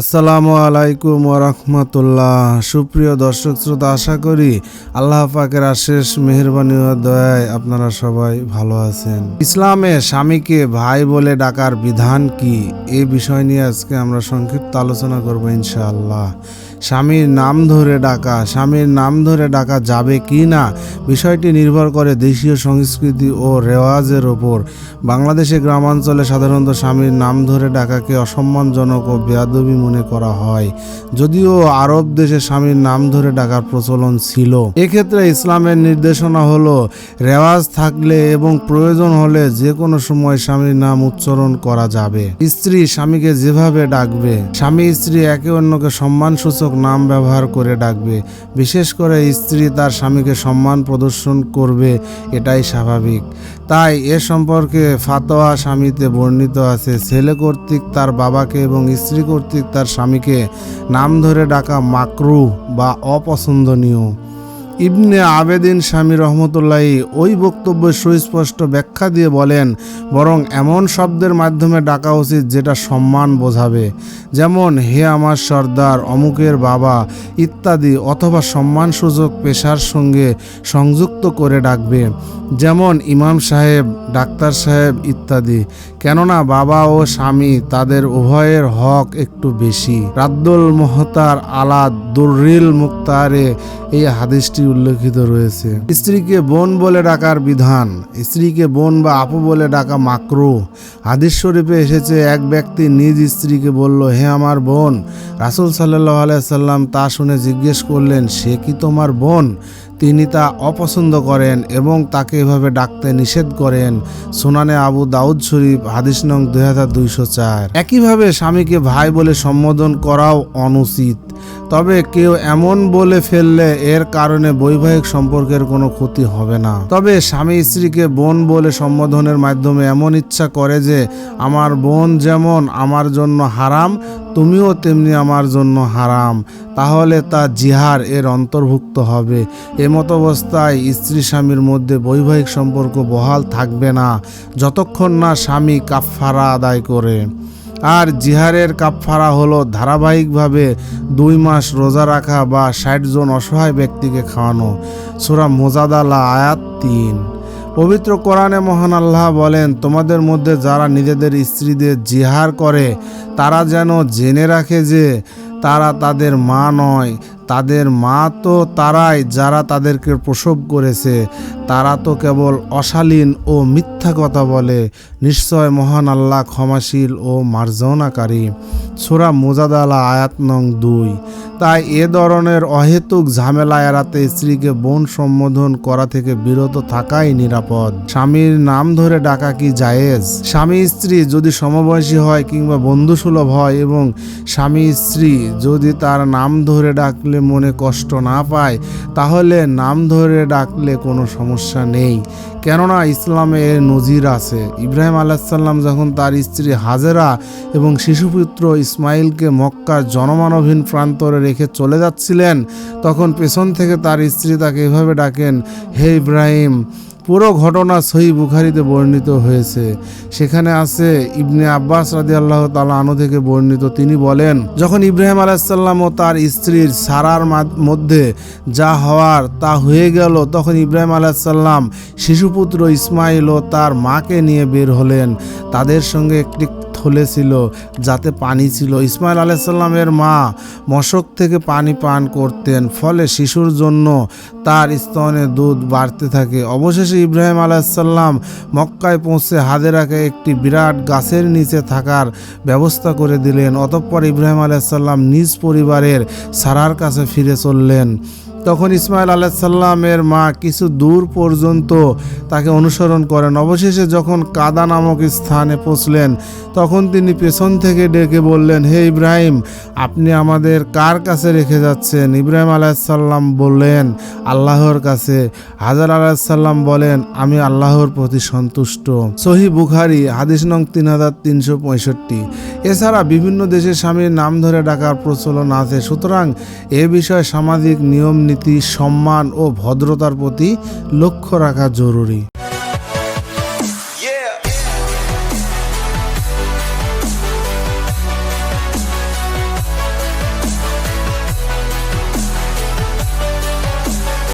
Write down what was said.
আসসালামু আলাইকুম ওরহমতুল্লাহ সুপ্রিয় দর্শক শ্রোতা, আশা করি আল্লাহ পাকের আশেষ মেহরবানি ও দয়ায় আপনারা সবাই ভালো আছেন। ইসলামে স্বামীকে ভাই বলে ডাকার বিধান কি? এ বিষয় নিয়ে আজকে আমরা সংক্ষিপ্ত আলোচনা করব ইনশাআল্লাহ। স্বামীর নাম ধরে ডাকা, স্বামীর নাম ধরে ডাকা যাবে কি না? বিষয়টি নির্ভর করে দেশীয় সংস্কৃতি ও রেওয়াজের ওপর বাংলাদেশে গ্রামাঞ্চলে সাধারণত স্বামীর নাম ধরে ডাকাকে অসম্মানজনক ও বেয়াদবি মনে করা হয়। যদিও আরব দেশে স্বামীর নাম ধরে ডাকার প্রচলন ছিল। এক্ষেত্রে ইসলামের নির্দেশনা হলো, রেওয়াজ থাকলে এবং প্রয়োজন হলে যে কোনো সময় স্বামীর নাম উচ্চারণ করা যাবে। স্ত্রী স্বামীকে যেভাবে ডাকবে, স্বামী স্ত্রী একে অন্যকে সম্মানসূচক নাম ব্যবহার করে ডাকবে। বিশেষ করে স্ত্রী তার স্বামীকে সম্মান প্রদর্শন করবে, এটাই স্বাভাবিক। তাই এ সম্পর্কে ফাতোয়া স্বামীতে বর্ণিত আছে, ছেলে কর্তৃক তার বাবাকে এবং স্ত্রী কর্তৃক তার স্বামীকে নাম ধরে ডাকা মাকরু বা অপছন্দনীয়। ইবনে আবেদিন স্বামী রহমতুল্লাহি ওই বক্তব্য সুস্পষ্ট ব্যাখ্যা দিয়ে বলেন, বরং এমন শব্দের মাধ্যমে ডাকা উচিত যেটা সম্মান বোঝাবে। যেমন, হে আমার সর্দার, অমুকের বাবা, ইত্যাদি, অথবা সম্মানসূচক পেশার সঙ্গে সংযুক্ত করে ডাকবে। যেমন, ইমাম সাহেব, ডাক্তার সাহেব, ইত্যাদি। কেননা বাবা ও স্বামী তাদের উভয়ের হক একটু বেশি। রাদ্দুল মোহতার আলাদ দুর্রিল মুক্তারে এই হাদিসটি উল্লেখিত রয়েছে। স্ত্রীকে বোন বলে ডাকার বিধান, স্ত্রীকে বোন বা আপু বলে ডাকা মাকরু। হাদিস শরীফে এসেছে, এক ব্যক্তি নিজ স্ত্রীকে বলল, হে আমার বোন। রাসুল সাল্লাহ আলাইসাল্লাম তা শুনে জিজ্ঞেস করলেন, সে কি তোমার বোন? তিনি তা অপছন্দ করেন এবং তাকে এভাবে ডাকতে নিষেধ করেন। সুনানে আবু দাউদ শরীফ, হাদিস নং দুই হাজার দুইশো চার। একইভাবে স্বামীকে ভাই বলে সম্বোধন করাও অনুচিত। তবে কেউ এমন বলে ফেললে এর কারণে বৈবাহিক সম্পর্কের কোনো ক্ষতি হবে না। তবে স্বামী স্ত্রীকে বোন বলে সম্বোধনের মাধ্যমে এমন ইচ্ছা করে যে, আমার বোন যেমন আমার জন্য হারাম তুমিও তেমনি আমার জন্য হারাম। তাহলে তা জিহার এর অন্তর্ভুক্ত হবে। এমত অবস্থায় স্ত্রী স্বামীর মধ্যে বৈবাহিক সম্পর্ক বহাল থাকবে না, যতক্ষণ না স্বামী কাফফারা আদায় করে। আর জিহারের কাপফারা হলো ধারাবাহিকভাবে দুই মাস রোজা রাখা বা ষাট জন অসহায় ব্যক্তিকে খাওয়ানো। সুরা মোজাদালা আয়াত তিন। পবিত্র কোরআনে মহান আল্লাহ বলেন, তোমাদের মধ্যে যারা নিজেদের স্ত্রীদের জিহার করে তারা যেন জেনে রাখে যে তারা তাদের মা নয় তাদের মা তো তারাই যারা তাদেরকে প্রসব করেছে, তারা তো কেবল অশালীন ও মিথ্যা কথা বলে। নিশ্চয় মহান আল্লাহ ক্ষমাশীল ও মার্জনাকারী। সুরা মোজাদালা আয়াত নং দুই। তাই এ ধরনের অহেতুক ঝামেলা এড়াতে স্ত্রীকে বোন সম্বোধন করা থেকে বিরত থাকাই নিরাপদ। স্বামীর নাম ধরে ডাকা কি জায়েজ? স্বামী স্ত্রী যদি সমবয়সী হয় কিংবা বন্ধুসুলভ হয় এবং স্বামী স্ত্রী যদি তার নাম ধরে ডাকলে মনে কষ্ট না পায়, তাহলে নাম ধরে ডাকলে কোনো সমস্যা নেই। কেননা ইসলামে এর নজির আছে। ইব্রাহিম আলাহাল্লাম যখন তার স্ত্রী হাজেরা এবং শিশুপুত্র ইসমাইলকে মক্কার জনমানবহীন প্রান্তরে রেখে চলে যাচ্ছিলেন, তখন পেছন থেকে তার স্ত্রী তাকে এভাবে ডাকেন, হে ইব্রাহিম পুরো ঘটনা সহি বুখারিতে বর্ণিত হয়েছে। সেখানে আছে, ইবনে আব্বাস রাজি আল্লাহ তালা আনো থেকে বর্ণিত। তিনি বলেন, যখন ইব্রাহিম আলাহিসাল্লাম ও তার স্ত্রীর সারার মধ্যে যা হওয়ার তা হয়ে গেল, তখন ইব্রাহিম আলাহিসাল্লাম শিশুপুত্র ইসমাইল ও তার মাকে নিয়ে বের হলেন। তাদের সঙ্গে একটি থলে ছিল যাতে পানি ছিল। ইসমাইল আলাইসাল্লামের মা মশক থেকে পানি পান করতেন, ফলে শিশুর জন্য তার স্তনে দুধ বাড়তে থাকে। অবশেষে ইব্রাহিম আলাইসাল্লাম মক্কায় পৌঁছে হাজেরাকে একটি বিরাট গাছের নিচে থাকার ব্যবস্থা করে দিলেন। অতঃপর ইব্রাহিম আলাইসাল্লাম নিজ পরিবারের সারার কাছে ফিরে চললেন। তখন ইসমাইল আলাইসাল্লামের মা কিছু দূর পর্যন্ত তাকে অনুসরণ করেন। অবশেষে যখন কাদা নামক স্থানে পৌঁছলেন, তখন তিনি পেছন থেকে ডেকে বললেন, হে ইব্রাহিম, আপনি আমাদের কার কাছে রেখে যাচ্ছেন? ইব্রাহিম আলাইসাল্লাম বললেন, আল্লাহর কাছে। হাজার আলাইসাল্লাম বলেন, আমি আল্লাহর প্রতি সন্তুষ্ট। সহি বুখারি, হাদিস নং তিন হাজার তিনশো পঁয়ষট্টি। এছাড়া বিভিন্ন দেশে স্বামীর নাম ধরে ডাকার প্রচলন আছে। সুতরাং এ বিষয়ে সামাজিক নিয়ম নীতি সম্মান ও ভদ্রতার প্রতি লক্ষ্য রাখা জরুরি।